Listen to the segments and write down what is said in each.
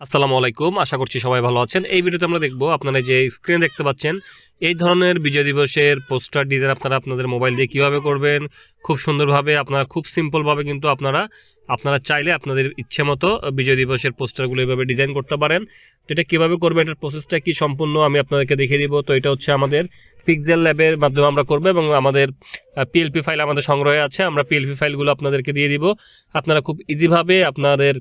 আসসালামু আলাইকুম, আশা করছি সবাই ভালো আছেন। এই ভিডিওতে আমরা দেখব আপনারা যে স্ক্রিনে দেখতে পাচ্ছেন, এই ধরনের বিজয় দিবসের পোস্টার ডিজাইন আপনারা আপনাদের মোবাইল দিয়ে কীভাবে করবেন, খুব সুন্দরভাবে, আপনারা খুব সিম্পলভাবে কিন্তু আপনারা আপনারা চাইলে আপনাদের ইচ্ছে মতো বিজয় দিবসের পোস্টারগুলো এইভাবে ডিজাইন করতে পারেন। তো এটা কীভাবে করবেন, এটার প্রসেসটা কি সম্পূর্ণ আমি আপনাদেরকে দেখিয়ে দিব। তো এটা হচ্ছে আমাদের পিক্সেল ল্যাবের মাধ্যমে আমরা করব এবং আমাদের পিএলপি ফাইল আমাদের সংগ্রহে আছে। আমরা পিএলপি ফাইলগুলো আপনাদেরকে দিয়ে দিব। আপনারা খুব ইজিভাবে আপনাদের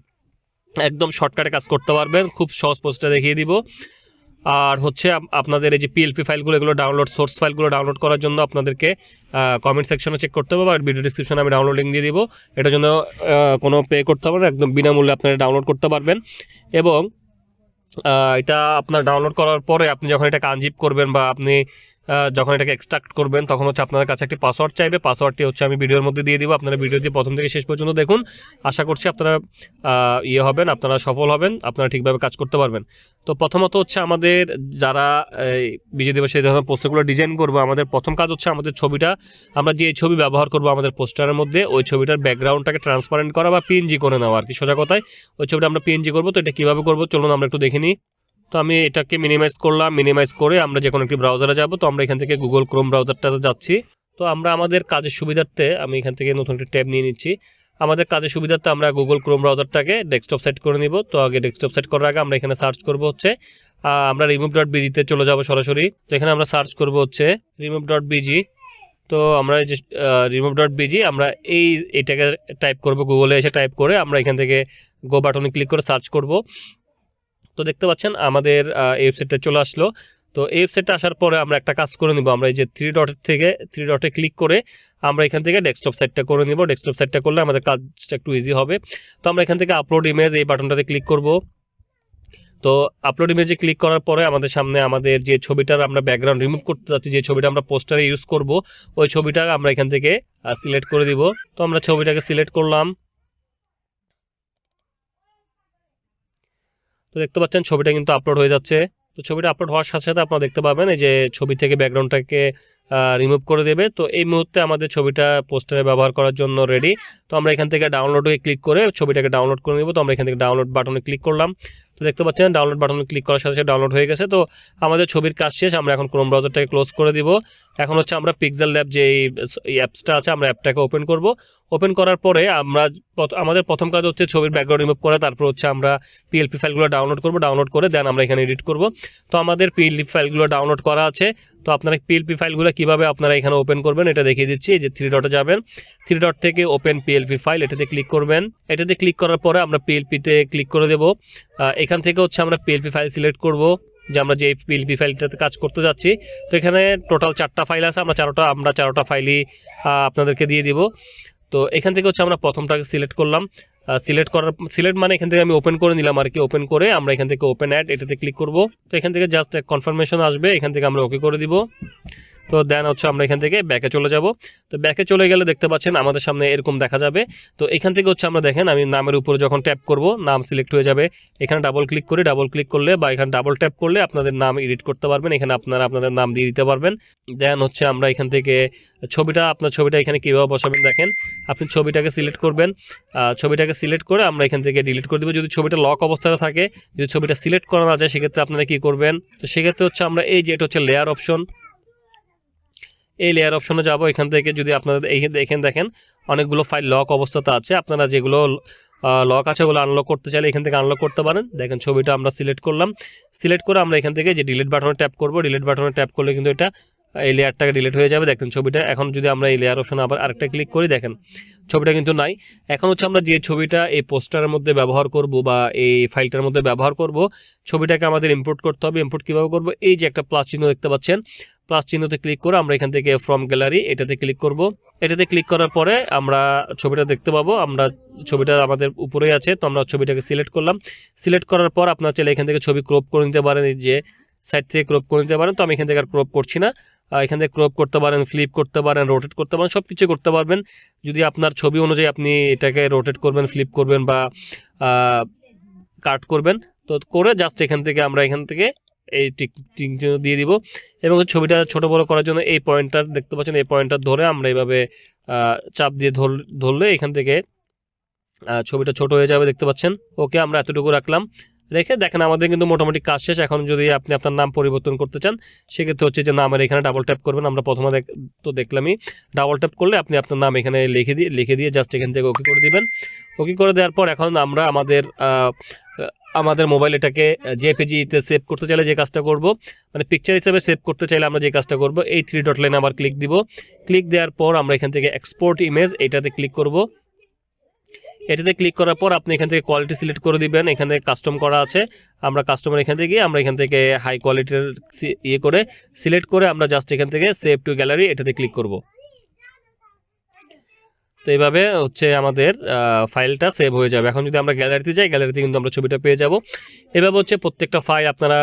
একদম শর্টকাটে কাজ করতে পারবেন। খুব সহজ পোস্টটা দেখিয়ে দিব। আর হচ্ছে আপনাদের এই যে পিএলপি ফাইলগুলো এগুলো ডাউনলোড সোর্স ফাইলগুলো ডাউনলোড করার জন্য আপনাদেরকে কমেন্ট সেকশনে চেক করতে হবে আর ভিডিও ডিসক্রিপশনে আমি ডাউনলোড লিঙ্ক দিয়ে দিব। এটার জন্য কোনো পে করতে হবে না, একদম বিনামূল্যে আপনারা ডাউনলোড করতে পারবেন। এবং এটা আপনার ডাউনলোড করার পরে আপনি যখন এটা আনজিপ করবেন বা আপনি যখন এটাকে এক্সট্রাক্ট করবেন, তখন হচ্ছে আপনাদের কাছে একটি পাসওয়ার্ড চাইবে। পাসওয়ার্ডটি হচ্ছে আমি ভিডিওর মধ্যে দিয়ে দিব। আপনারা ভিডিওটি প্রথম থেকে শেষ পর্যন্ত দেখুন। আশা করছি আপনারা ইয়ে হবেন, আপনারা সফল হবেন, আপনারা ঠিকভাবে কাজ করতে পারবেন। তো প্রথমত হচ্ছে আমাদের যারা বিজয় দিবসে এই ধরনের পোস্টারগুলো ডিজাইন করব, আমাদের প্রথম কাজ হচ্ছে আমাদের ছবিটা, আমরা যে ছবি ব্যবহার করব আমাদের পোস্টারের মধ্যে, ওই ছবিটার ব্যাকগ্রাউন্ডটাকে ট্রান্সপারেন্ট করা বা পিএনজি করে নেওয়া আর কি, সোজা কথায়। ওই ছবিটা আমরা পিএনজি করব, তো এটা কীভাবে করব, চলুন আমরা একটু দেখে নিই। তো আমি এটাকে মিনিমাইজ করলাম মিনিমাইজ করে আমরা যে কোনো একটি ব্রাউজারে যাব। তো আমরা এখান থেকে গুগল ক্রোম ব্রাউজারটাতে যাচ্ছি। তো আমরা আমাদের কাজের সুবিধার্থে আমি এখান থেকে নতুন একটা ট্যাব নিয়ে নিচ্ছি। আমাদের কাজের সুবিধার্থে আমরা গুগল ক্রোম ব্রাউজারটাকে ডেস্কটপ সেট করে নিব। তো আগে ডেস্কটপ সেট করার আগে আমরা এখানে সার্চ করব হচ্ছে আমরা রিমুভ ডট বিজিতে চলে যাব সরাসরি। তো এখানে আমরা সার্চ করব হচ্ছে রিমুভ ডট বিজি তো আমরা যে রিমুভ ডট বিজি আমরা এই, এটাকে টাইপ করব গুগলে এসে টাইপ করে আমরা এখান থেকে গো বাটনে ক্লিক করে সার্চ করব। তো দেখতে পাচ্ছেন আমাদের এই ওয়েবসাইটটা চলে আসলো। তো এই ওয়েবসাইটটা আসার পরে আমরা একটা কাজ করে নিব। আমরা এই যে থ্রি ডটের থেকে থ্রি ডটে ক্লিক করে আমরা এখান থেকে ডেস্কটপ সাইটটা করে নিব। ডেস্কটপ সাইটটা করলে আমাদের কাজটা একটু ইজি হবে। তো আমরা এখান থেকে আপলোড ইমেজ এই বাটনটাতে ক্লিক করব। তো আপলোড ইমেজে ক্লিক করার পরে আমাদের সামনে আমাদের যে ছবিটার আমরা ব্যাকগ্রাউন্ড রিমুভ করতে যাচ্ছি, যে ছবিটা আমরা পোস্টারে ইউজ করব, ওই ছবিটা আমরা এখান থেকে সিলেক্ট করে দিব। তো আমরা ছবিটাকে সিলেক্ট করলাম। তো দেখতে পাচ্ছেন, ছবিটা কিন্তু আপলোড হয়ে যাচ্ছে। তো ছবিটা আপলোড হওয়ার সাথে সাথে আপনারা দেখতে পাবেন, এই যে ছবি থেকে ব্যাকগ্রাউন্ডটাকে রিমুভ করে দেবে। তো এই মুহূর্তে আমাদের ছবিটা পোস্টারে ব্যবহার করার জন্য রেডি তো আমরা এখান থেকে ডাউনলোডে ক্লিক করে ছবিটাকে ডাউনলোড করে নেব। তো আমরা এখান থেকে ডাউনলোড বাটনে ক্লিক করলাম। তো দেখতে পাচ্ছেন ডাউনলোড বাটনে ক্লিক করার সাথে সাথে ডাউনলোড হয়ে গেছে। তো আমাদের ছবির কাজ শেষ। আমরা এখন ক্রোম ব্রাউজারটাকে ক্লোজ করে দিব। এখন হচ্ছে আমরা পিক্সেল ল্যাব যে এই অ্যাপসটা আছে, আমরা অ্যাপটাকে ওপেন করব। ওপেন করার পরে আমরা আমাদের প্রথম কাজ হচ্ছে ছবির ব্যাকগ্রাউন্ড রিমুভ করা। তারপর হচ্ছে আমরা পিএলপি ফাইলগুলো ডাউনলোড করব। ডাউনলোড করে দেন আমরা এখানে এডিট করব। তো আমাদের পিএলপি ফাইলগুলো ডাউনলোড করা আছে। তো আপনারা পিএলপি ফাইলগুলো কীভাবে আপনারা এখানে ওপেন করবেন, এটা দেখিয়ে দিচ্ছি। যে থ্রি ডটে যাবেন। থ্রি ডট থেকে ওপেন পিএলপি ফাইল এটাতে ক্লিক করবেন। এটাতে ক্লিক করার পরে আমরা পিএলপিতে ক্লিক করে দেব। এখান থেকে হচ্ছে আমরা পিএলপি ফাইল সিলেক্ট করব, যে আমরা যে পিএলপি ফাইলটাতে কাজ করতে যাচ্ছি। তো এখানে টোটাল চারটা ফাইল আছে, আমরা চারোটা আমরা চারোটা ফাইলই আপনাদেরকে দিয়ে দিব। তো এখান থেকে হচ্ছে আমরা প্রথমটাকে সিলেক্ট করলাম। সিলেক্ট করার সিলেক্ট মানে এখান থেকে আমি ওপেন করে নিলাম আর কি। ওপেন করে আমরা এখান থেকে ওপেন অ্যাড এটাতে ক্লিক করব। তো এখান থেকে জাস্ট এক কনফার্মেশন আসবে, এখান থেকে আমরা ওকে করে দিব। তো দেন হচ্ছে আমরা এখান থেকে ব্যাকে চলে যাব। তো ব্যাকে চলে গেলে দেখতে পাচ্ছেন আমাদের সামনে এরকম দেখা যাবে। তো এখান থেকে হচ্ছে আমরা দেখেন, আমি নামের উপরে যখন ট্যাপ করব, নাম সিলেক্ট হয়ে যাবে। এখানে ডাবল ক্লিক করে ডাবল ক্লিক করলে বা এখানে ডাবল ট্যাপ করলে আপনাদের নাম এডিট করতে পারবেন। এখানে আপনারা আপনাদের নাম দিয়ে দিতে পারবেন। দেন হচ্ছে আমরা এখান থেকে ছবিটা, আপনার ছবিটা এখানে কীভাবে বসাবেন দেখেন। আপনি ছবিটাকে সিলেক্ট করবেন। ছবিটাকে সিলেক্ট করে আমরা এখান থেকে ডিলিট করে দেবো। যদি ছবিটা লক অবস্থায় থাকে, যদি ছবিটা সিলেক্ট করা না যায়, সেক্ষেত্রে আপনারা কী করবেন? তো সেক্ষেত্রে হচ্ছে আমরা এই যে এটা হচ্ছে লেয়ার অপশন এই লেয়ার অপশনে যাব। এখান থেকে যদি আপনাদের এখানে দেখেন অনেকগুলো ফাইল লক অবস্থাতে আছে। আপনারা যেগুলো লক আছে ওগুলো আনলক করতে চাইলে এখান থেকে আনলক করতে পারেন। দেখেন, ছবিটা আমরা সিলেক্ট করলাম। সিলেক্ট করে আমরা এখান থেকে যে ডিলিট বাটনে ট্যাপ করব ডিলিট বাটনে ট্যাপ করলে কিন্তু এটা, এই লেয়ারটাকে ডিলিট হয়ে যাবে। দেখেন, ছবিটা এখন যদি আমরা এই লেয়ার অপশনে আবার আরেকটা ক্লিক করি, দেখেন, ছবিটা কিন্তু নাই। এখন হচ্ছে আমরা যে ছবিটা এই পোস্টারের মধ্যে ব্যবহার করব বা এই ফাইলটার মধ্যে ব্যবহার করব, ছবিটাকে আমাদের ইম্পোর্ট করতে হবে। ইম্পোর্ট কীভাবে করব? এই যে একটা প্লাস চিহ্ন দেখতে পাচ্ছেন। প্লাস চিহ্নতে ক্লিক করে আমরা এখান থেকে ফ্রম গ্যালারি এটাতে ক্লিক করব। এটাতে ক্লিক করার পরে আমরা ছবিটা দেখতে পাবো। আমরা ছবিটা আমাদের উপরেই আছে, তো আমরা ছবিটাকে সিলেক্ট করলাম। সিলেক্ট করার পর আপনার চাইলে এখান থেকে ছবি ক্রপ করে নিতে পারেন যে সাইড থেকে ক্রপ করে নিতে পারেন। তো আমি এখান থেকে আর ক্রপ করছি না। এখান থেকে ক্রপ করতে পারেন ফ্লিপ করতে পারেন রোটেট করতে পারেন সব কিছু করতে পারবেন। যদি আপনার ছবি অনুযায়ী আপনি এটাকে রোটেট করবেন ফ্লিপ করবেন বা কাট করবেন, তো করে জাস্ট এখান থেকে আমরা এখান থেকে এই টিক টিক চিহ্ন দিয়ে দিব। এবং ছবিটা ছোট বড় করার জন্য এই পয়েন্টটা দেখতে পাচ্ছেন, এই পয়েন্টটা ধরে আমরা এইভাবে চাপ দিয়ে ধর, ধরলে এখান থেকে ছবিটা ছোট হয়ে যাবে দেখতে পাচ্ছেন। ওকে, আমরা এতটুকু রাখলাম। রেখে দেখেন আমাদের কিন্তু মোটামুটি কাজ শেষ। এখন যদি আপনি আপনার নাম পরিবর্তন করতে চান, সেক্ষেত্রে হচ্ছে যে নামের এখানে ডাবল ট্যাপ করবেন। আমরা প্রথমে দেখ- তো দেখলামই ডাবল ট্যাপ করলে আপনি আপনার নাম এখানে লিখে দিয়ে লিখে দিয়ে জাস্ট এখান থেকে ওকে করে দিবেন। ওকে করে দেওয়ার পর এখন আমরা আমাদের আমাদের মোবাইল এটাকে জেপিজিতে সেভ করতে চাইলে যে কাজটা করব মানে পিকচার হিসেবে সেভ করতে চাইলে আমরা যে কাজটা করব, এই থ্রি ডট লাইনে আবার ক্লিক দিব। ক্লিক দেওয়ার পর আমরা এখান থেকে এক্সপোর্ট ইমেজ এটাতে ক্লিক করব। এটাতে ক্লিক করার পর আপনি এখান থেকে কোয়ালিটি সিলেক্ট করে দিবেন, এখান থেকে কাস্টম করা আছে। আমরা কাস্টমার এখান থেকে আমরা এখান থেকে হাই কোয়ালিটির ইয়ে করে সিলেক্ট করে আমরা জাস্ট এখান থেকে সেভ টু গ্যালারি এটাতে ক্লিক করব। তো এইভাবে হচ্ছে আমাদের ফাইলটা সেভ হয়ে যাবে। এখন যদি আমরা গ্যালারিতে যাই গ্যালারিতে কিন্তু আমরা ছবিটা পেয়ে যাব। এভাবে হচ্ছে প্রত্যেকটা ফাইল আপনারা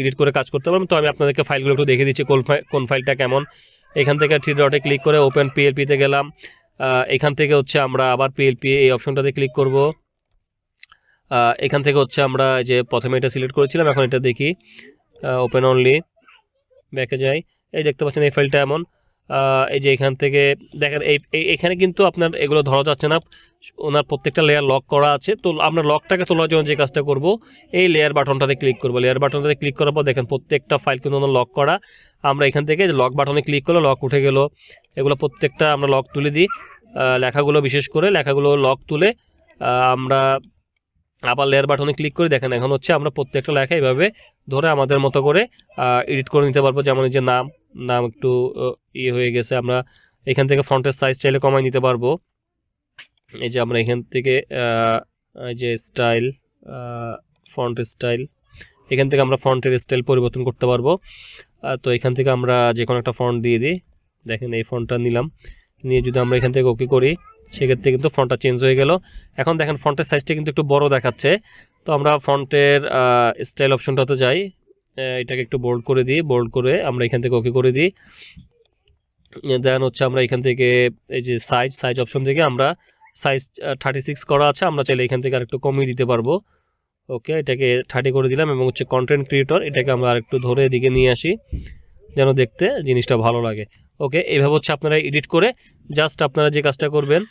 এডিট করে কাজ করতে পারবেন। তো আমি আপনাদেরকে ফাইলগুলো একটু দেখে দিচ্ছি, কোন কোন ফাইলটা কেমন। এখান থেকে থ্রি ডটে ক্লিক করে ওপেন পিএলপিতে গেলাম। এখান থেকে হচ্ছে আমরা আবার পিএলপি এই অপশনটাতে ক্লিক করব। এখান থেকে হচ্ছে আমরা যে প্রথমে এটা সিলেক্ট করেছিলাম, এখন এটা দেখি। ওপেন অনলি ব্যাকে যাই। এই দেখতে পাচ্ছেন এই ফাইলটা এমন। এই যে এখান থেকে দেখেন, এই এখানে কিন্তু আপনার এগুলো ধরা যাচ্ছে না। ওনার প্রত্যেকটা লেয়ার লক করা আছে। তো আমরা লকটাকে তোলার জন্য যে কাজটা করব, এই লেয়ার বাটনটাতে ক্লিক করব। লেয়ার বাটনটাতে ক্লিক করার পর দেখেন, প্রত্যেকটা ফাইল কিন্তু ওনার লক করা। আমরা এখান থেকে লক বাটনে ক্লিক করলে লক উঠে গেল। এগুলো প্রত্যেকটা আমরা লক তুলে দিই। লেখাগুলো বিশেষ করে লেখাগুলো লক তুলে আমরা আবার লেয়ার বাটনে ক্লিক করে। দেখেন, এখন হচ্ছে আমরা প্রত্যেকটা লেখা এইভাবে ধরে আমাদের মতো করে এডিট করে নিতে পারব। যেমন যে নাম নাম একটু ইয়ে হয়ে গেছে। আমরা এখান থেকে ফন্টের সাইজ চাইলে কমাই নিতে পারব। এই যে আমরা এখান থেকে যে স্টাইল ফন্ট স্টাইল এখান থেকে আমরা ফন্টের স্টাইল পরিবর্তন করতে পারব। তো এখান থেকে আমরা যে কোনো একটা ফন্ট দিয়ে দিই। দেখেন এই ফন্টটা নিলাম। নিয়ে যদি আমরা এখান থেকে ওকে করি, সেক্ষেত্রে কিন্তু ফন্টটা চেঞ্জ হয়ে গেল। এখন দেখেন ফন্টের সাইজটা কিন্তু একটু বড় দেখাচ্ছে। তো আমরা ফন্টের স্টাইল অপশনটাতে যাই। এটাকে একটু বোল্ড করে দিই বোল্ড করে আমরা এখান থেকে ওকে করে দিই। দেন হচ্ছে আমরা এখান থেকে এই যে সাইজ সাইজ অপশন থেকে আমরা সাইজ থার্টি সিক্স করা আছে, আমরা চাইলে এখান থেকে আরেকটু কমিয়ে দিতে পারব। ওকে এটাকে থার্টি করে দিলাম এবং হচ্ছে কন্টেন্ট ক্রিয়েটর এটাকে আমরা আরেকটু ধরে এদিকে নিয়ে আসি, যেন দেখতে জিনিসটা ভালো লাগে। ওকে এইভাবে হচ্ছে আপনারা এডিট করে জাস্ট আপনারা যে কাজটা করবেন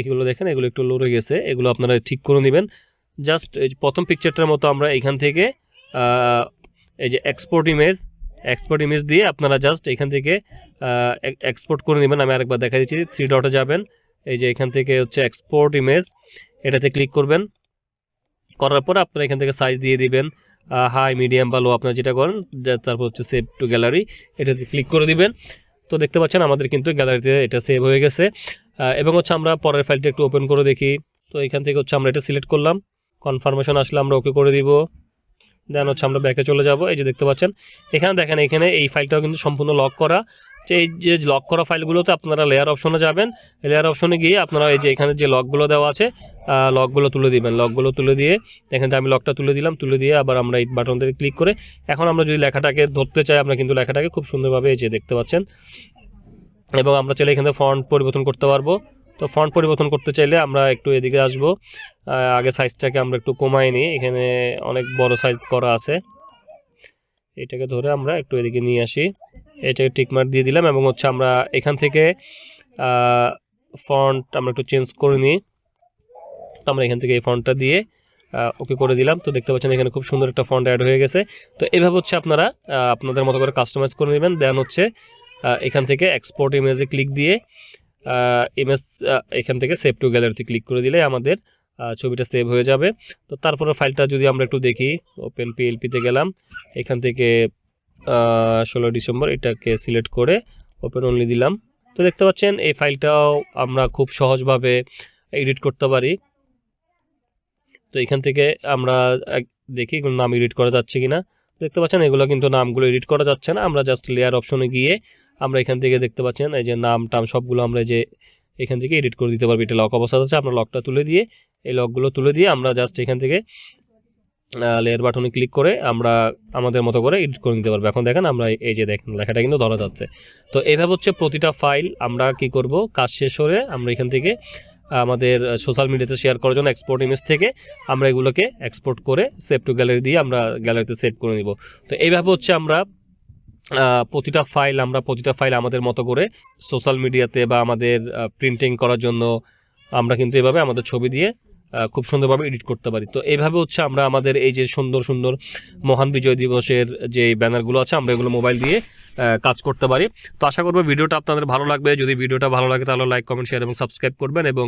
এগুলো দেখেন, এগুলো একটু লড়ে গেছে, এগুলো আপনারা ঠিক করে নেবেন। জাস্ট প্রথম পিকচারটার মতো আমরা এখান থেকে এই যে এক্সপোর্ট ইমেজ এক্সপোর্ট ইমেজ দিয়ে আপনারা জাস্ট এখান থেকে এক্সপোর্ট করে নেবেন। আমি আরেকবার দেখা দিচ্ছি থ্রি ডটে যাবেন। এই যে এখান থেকে হচ্ছে এক্সপোর্ট ইমেজ এটাতে ক্লিক করবেন। করার পর আপনারা এখান থেকে সাইজ দিয়ে দিবেন। হাই মিডিয়াম বা লো আপনারা যেটা করেন তারপর হচ্ছে সেভ টু গ্যালারি এটাতে ক্লিক করে দিবেন। তো দেখতে পাচ্ছেন আমাদের কিন্তু গ্যালারিতে এটা সেভ হয়ে গেছে। এবং হচ্ছে আমরা পরের ফাইলটা একটু ওপেন করে দেখি। তো এখান থেকে হচ্ছে আমরা এটা সিলেক্ট করলাম। কনফার্মেশন আসলে আমরা ওকে করে দিব। দেন হচ্ছে আমরা ব্যাকে চলে যাব। এই যে দেখতে পাচ্ছেন, এখানে দেখেন, এখানে এই ফাইলটাও কিন্তু সম্পূর্ণ লক করা। এই যে লক করা ফাইলগুলোতে আপনারা লেয়ার অপশনে যাবেন। লেয়ার অপশনে গিয়ে আপনারা এই যে এখানে যে লকগুলো দেওয়া আছে লকগুলো তুলে দিবেন। লকগুলো তুলে দিয়ে, এখানে আমি লকটা তুলে দিলাম, তুলে দিয়ে আবার আমরা এই বাটন থেকে ক্লিক করে, এখন আমরা যদি লেখাটাকে ধরতে চাই, আমরা কিন্তু লেখাটাকে খুব সুন্দরভাবে এই যে দেখতে পাচ্ছেন। এবং আমরা চাইলে এখানে ফন্ট পরিবর্তন করতে পারব। তো ফন্ট পরিবর্তন করতে চাইলে আমরা একটু এদিকে আসব। আগে সাইজটাকে আমরা একটু কমাই নিই। এখানে অনেক বড় সাইজ করা আছে। এটাকে ধরে আমরা একটু এদিকে নিয়ে আসি। এটাকে টিকমার্ক দিয়ে দিলাম এবং হচ্ছে আমরা এখান থেকে ফন্ট আমরা একটু চেঞ্জ করে নিই। তো আমরা এখান থেকে এই ফন্টটা দিয়ে ওকে করে দিলাম। তো দেখতে পাচ্ছেন এখানে খুব সুন্দর একটা ফন্ট অ্যাড হয়ে গেছে। তো এভাবে হচ্ছে আপনারা আপনাদের মতো করে কাস্টমাইজ করে নেবেন। দেন হচ্ছে এখান থেকে এক্সপোর্ট ইমেজে ক্লিক দিয়ে ইমেজ এখান থেকে সেভ টু গ্যালারিতে ক্লিক করে দিলে আমাদের ছবিটা সেভ হয়ে যাবে। তো তারপরে ফাইলটা যদি আমরা একটু দেখি ওপেন পিএলপিতে গেলাম, এখান থেকে ষোলো ডিসেম্বর এটাকে সিলেক্ট করে ওপেন অনলি দিলাম। তো দেখতে পাচ্ছেন, এই ফাইলটাও আমরা খুব সহজভাবে এডিট করতে পারি। তো এখান থেকে আমরা দেখি নাম এডিট করা যাচ্ছে কিনা। দেখতে পাচ্ছেন, এগুলো কিন্তু নামগুলো এডিট করা যাচ্ছে না। আমরা জাস্ট লেয়ার অপশনে গিয়ে আমরা এখান থেকে দেখতে পাচ্ছেন এই যে নাম টাম সবগুলো আমরা যে এখান থেকে এডিট করে দিতে পারব। এটা লক অবস্থা আছে, আমরা লকটা তুলে দিয়ে, এই লকগুলো তুলে দিয়ে আমরা জাস্ট এখান থেকে লেয়ার বাটনে ক্লিক করে আমরা আমাদের মতো করে এডিট করে নিতে পারব। এখন দেখেন আমরা এই যে দেখেন, লেখাটা কিন্তু ধরা যাচ্ছে। তো এভাবে হচ্ছে প্রতিটা ফাইল আমরা কি করব? কাজ শেষ হলে আমরা এখান থেকে আমাদের সোশ্যাল মিডিয়াতে শেয়ার করার জন্য এক্সপোর্ট ইমেজ থেকে আমরা এগুলোকে এক্সপোর্ট করে সেভ টু গ্যালারি দিয়ে আমরা গ্যালারিতে সেভ করে নিব। তো এইভাবে হচ্ছে আমরা প্রতিটা ফাইল আমরা প্রতিটা ফাইল আমাদের মতো করে সোশ্যাল মিডিয়াতে বা আমাদের প্রিন্টিং করার জন্য আমরা কিন্তু এভাবে আমাদের ছবি দিয়ে খুব সুন্দরভাবে এডিট করতে পারি। তো এইভাবে হচ্ছে আমরা আমাদের এই যে সুন্দর সুন্দর মহান বিজয় দিবসের যে ব্যানারগুলো আছে, আমরা এগুলো মোবাইল দিয়ে কাজ করতে পারি। তো আশা করব ভিডিওটা আপনাদের ভালো লাগবে। যদি ভিডিওটা ভালো লাগে তাহলে লাইক কমেন্ট শেয়ার এবং সাবস্ক্রাইব করবেন এবং